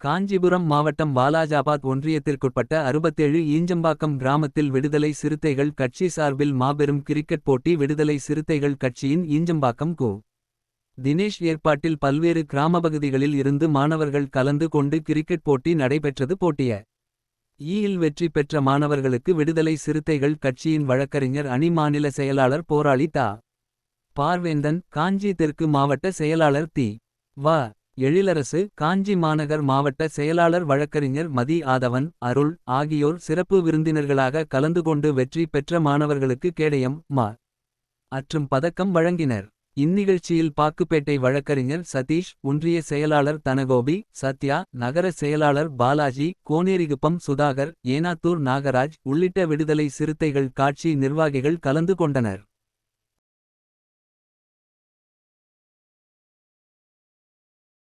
காஞ்சிபுரம் மாவட்டம் வாலாஜாபாத் ஒன்றியத்திற்குட்பட்ட அறுபத்தேழு ஈஞ்சம்பாக்கம் கிராமத்தில் விடுதலை சிறுத்தைகள் கட்சி சார்பில் மாபெரும் கிரிக்கெட் போட்டி விடுதலை சிறுத்தைகள் கட்சியின் ஈஞ்சம்பாக்கம் கு. தினேஷ் ஏற்பாட்டில் பல்வேறு கிராமப்பகுதிகளில் இருந்து மாணவர்கள் கலந்து கொண்டு கிரிக்கெட் போட்டி நடைபெற்றது போட்டிய. ஈயில் வெற்றி பெற்ற மாணவர்களுக்கு விடுதலை சிறுத்தைகள் கட்சியின் வழக்கறிஞர் அணி மாநில செயலாளர் போராளி தா. பார்வேந்தன் காஞ்சி தெற்கு மாவட்ட செயலாளர் தி. வ. எழிலரசு காஞ்சி மாநகர் மாவட்ட செயலாளர் வழக்கறிஞர் மதி ஆதவன் அருள் ஆகியோர் சிறப்பு விருந்தினர்களாக கலந்து கொண்டு வெற்றி பெற்ற மாணவர்களுக்கு கேடயம் மா மற்றும் பதக்கம் வழங்கினர். இந்நிகழ்ச்சியில் பாக்குப்பேட்டை வழக்கறிஞர் சதீஷ் ஒன்றிய செயலாளர் தனகோபி சத்யா நகர செயலாளர் பாலாஜி கோனேரிகுப்பம் சுதாகர் ஏனாத்தூர் நாகராஜ் உள்ளிட்ட விடுதலை சிறுத்தைகள் காட்சி நிர்வாகிகள் கலந்து கொண்டனர்.